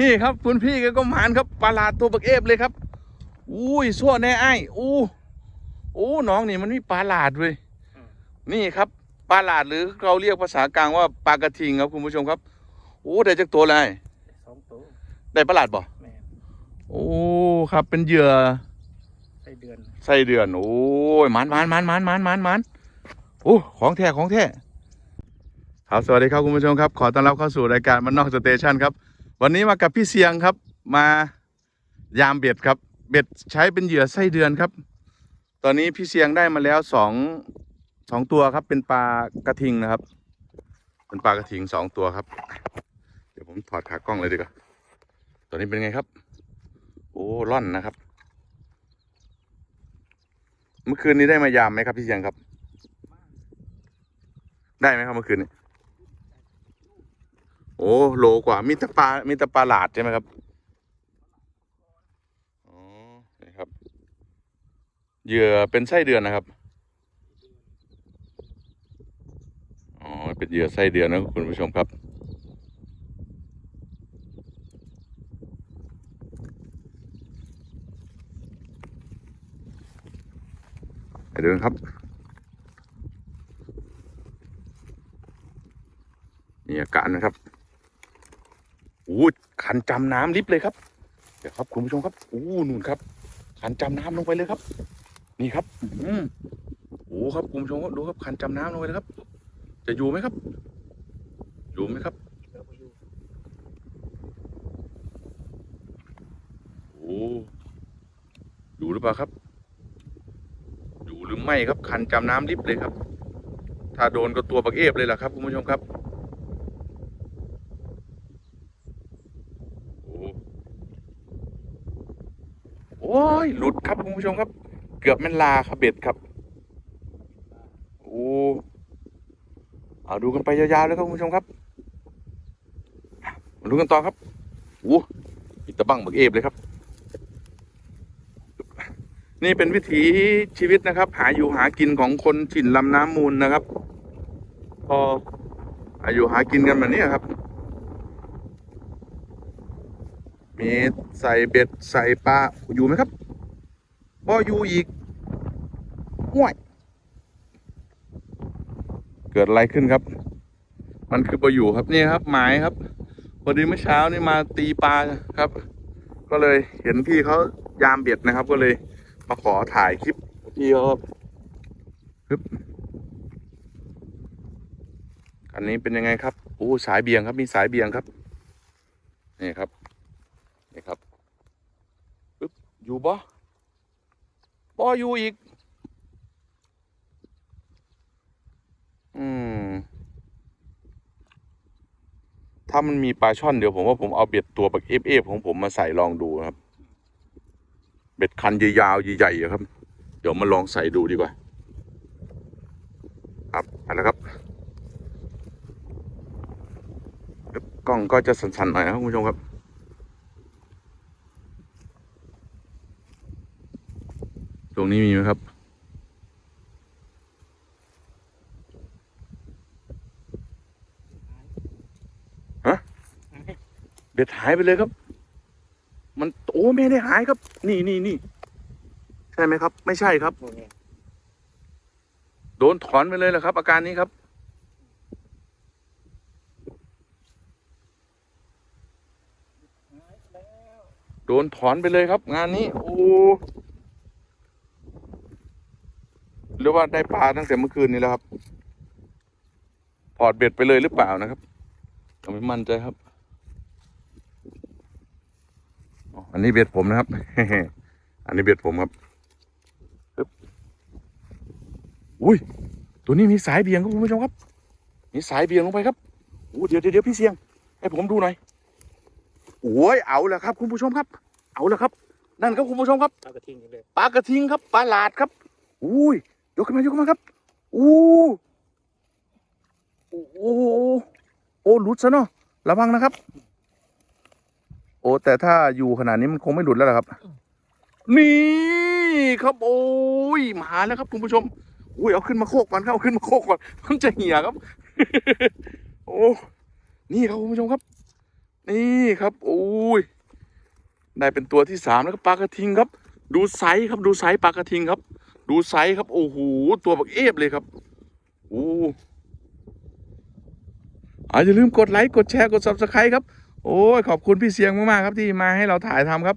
นี่ครับคุณพี่แกก็หมานครับปลาหลาดตัวบักเอฟเลยครับ อุ้ยสั่วแน่ไอ้ายอู้อู้น้องนี่มันมีปลาหลาดเว้ยนี่ครับปลาหลาดหรือเราเรียกภาษากลางว่าปลากระทิงครับคุณผู้ชมครับโอ้ได้จากตัวเลยสองตัวได้ปลาหลาดบ่แม่โอ้ครับเป็นเหยื่อไส้เดือนไส้เดือนโอ้ยหมันหมันหมันหมันหมันหมันหมันโอ้ของแท้ของแท้ครับสวัสดีครับคุณผู้ชมครับ ขอต้อนรับเข้าสู่รายการมันนอกสเตชันครับ วันนี้มากับพี่เสียงครับ มายามเบ็ดครับ เบ็ดใช้เป็นเหยื่อไส้เดือนครับ ตอนนี้พี่เสียงได้มาแล้วสองสองตัวครับ เป็นปลากระทิงนะครับ เป็นปลากระทิงสองตัวครับ เดี๋ยวผมถอดขากล้องเลยดีกว่าตัวนี้เป็นไงครับ โอ้ร่อนนะครับ เมื่อคืนนี้ได้มายามไหมครับพี่เสียงครับ ได้ไหมครับเมื่อคืนนี้ โอ้โลกว่ามีแตะปลามีแตะปลาหลาดใช่ไหมครับอ๋อนี่ครับเหยื่อเป็นไส้เดือนนะครับอ๋อเป็นเหยื่อไส้เดือนนะคุณผู้ชมครับไปดูกันครับนี่อาการนะครับ อ้ขันจำน้ำลิฟต์เลยครับ เดี๋ยวครับคุณผู้ชมครับโอ้นู่นครับ ขันจำน้ำลงไปเลยครับ นี่ครับ อืมโอ้ครับคุณผู้ชมครับดูครับขันจำน้ำลงไปเลยครับ จะอยู่ไหมครับ อยู่ไหมครับอยู่โอ้อยู่หรือเปล่าครับ อยู่หรือไม่ครับคันจำน้ำลิบเลยครับ ถ้าโดนก็ตัวบักเอฟเลยล่ะครับคุณผู้ชมครับ โอ้ โอ้ยหลุดครับคุณผู้ชมครับ เกือบแม่นลาครับเบ็ดครับ โอ้เอาดูกันไปยาวๆเลยครับคุณผู้ชมครับมาดูกันต่อครับโอ้อิตาบังบักเอฟเลยครับ นี่เป็นวิถีชีวิตนะครับ หาอยู่หากินของคนถิ่นลำน้ำมูลนะครับ พอหาอยู่หากินกันแบบนี้ครับ มีใส่เบ็ดใส่ปลาอยู่ไหมครับพออยู่อีกห่วยเกิดอะไรขึ้นครับ มันคือปออยู่ครับนี่ครับหมายครับพอดีเมื่อเช้านี่มาตีปลาครับ ก็เลยเห็นพี่เขายามเบ็ดนะครับ ก็เลยมาขอถ่ายคลิปพี่เขาปึ๊บอันนี้เป็นยังไงครับโอ้สายเบี่ยงครับมีสายเบี่ยงครับนี่ครับ นี่ครับปึ๊บอยู่บ่บ่อยู่อีก อืม ถ้ามันมีปลาช่อนเดี๋ยวผมว่าผมเอาเบ็ดตัวแบบเอฟเอฟของผมมาใส่ลองดูครับ เบ็ดคันยาวๆใหญ่ๆอครับ เดี๋ยวมาลองใส่ดูดีกว่า ครับไปแล้วครับกล้องก็จะสั่นๆหน่อยนะครับคุณผู้ชมครับ ตรงนี้มีไหมครับ ฮะ เบ็ดหายไปเลยครับ มันโอ้ไม่ได้หายครับ นี่นี่นี่ใช่ไหมครับ ไม่ใช่ครับ โดนถอนไปเลยแหละครับ อาการนี้ครับโดนถอนไปเลยครับ งานนี้ โอ้ หรือว่าได้ปลาตั้งแต่เมื่อคืนนี้แล้วครับ ถอดเบ็ดไปเลยหรือเปล่านะครับผมไม่มั่นใจครับอ๋ออันนี้เบ็ดผมนะครับ อันนี้เบ็ดผมครับปึ๊บอุ้ย ตัวนี้มีสายเบี่ยงครับคุณผู้ชมครับ มีสายเบี่ยงลงไปครับโอ้เดี๋ยวเดี๋ยวเดี๋ยวพี่เสียง ให้ผมดูหน่อย โอ้ยเอาแล้วครับ คุณผู้ชมครับ เอาแล้วครับ นั่นครับคุณผู้ชมครับเอากระทิงกันเลย ปลากระทิงครับ ปลาหลาดครับ อุ้ย ยกขึ้นมายกขึ้นมาครับอู้โอ้โหโอ้หลุดซะเนาะระวังนะครับ โอ้แต่ถ้าอยู่ขนาดนี้มันคงไม่หลุดแล้วล่ะครับ นี่ครับโอ้ยมาแล้วครับคุณผู้ชมอุ้ยเอาขึ้นมาโคกก่อนครับเอาขึ้นมาโคกก่อนมันจะเหี่ยครับ โอ้นี่ครับคุณผู้ชมครับ นี่ครับโอ้ยได้เป็นตัวที่สามแล้วก็ปลากระทิงครับ ดูไซส์ครับดูไซส์ปลากระทิงครับ ดูไซส์ครับ โอ้โหตัวบักเอฟเลยครับโอ้อาอย่าลืมกดไลค์กดแชร์กด subscribe ครับ โอ้ยขอบคุณพี่เสียงมากๆครับที่มาให้เราถ่ายทำครับ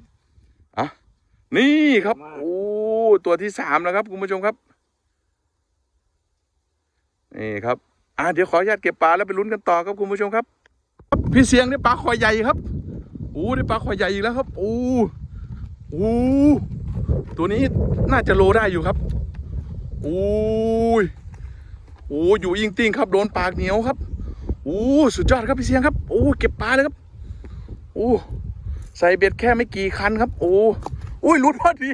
อะนี่ครับโอ้ตัวที่สามแล้วครับคุณผู้ชมครับนี่ครับอะเดี๋ยวขออนุญาตเก็บปลาแล้วไปลุ้นกันต่อครับคุณผู้ชมครับ พี่เสียงได้ปลาคอยใหญ่ครับโอ้ได้ปลาคอยใหญ่อีกแล้วครับโอ้โอ้ ตัวนี้น่าจะโลได้อยู่ครับโอ้ยโอ้อยู่ยิงติ้งครับโดนปากเหนียวครับโอ้สุดยอดครับพี่เสียงครับโอ้เก็บปลาเลยครับโอ้ใส่เบ็ดแค่ไม่กี่คันครับ โอ้โอ้ยหลุดพอดี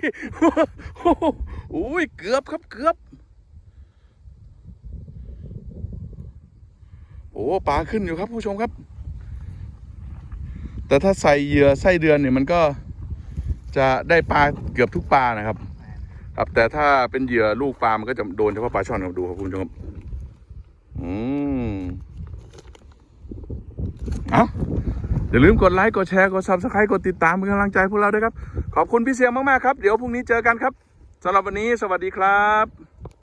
โอ้ยเกือบครับเกือบโอ้ปลาขึ้นอยู่ครับผู้ชมครับ แต่ถ้าใส่เหยื่อไส้เดือนเนี่ยมันก็ จะได้ปลาเกือบทุกปลานะครับ ครับแต่ถ้าเป็นเหยื่อลูกปลามันก็จะโดนเฉพาะปลาช่อนครับดูครับคุณผู้ชมครับอืมเอาอย่าลืมกดไลค์กดแชร์กดซับสไครต์กดติดตามเป็นกำลังใจพวกเราด้วยครับ ขอบคุณพี่เสียงมาก ๆ ครับ เดี๋ยวพรุ่งนี้เจอกันครับสำหรับวันนี้สวัสดีครับ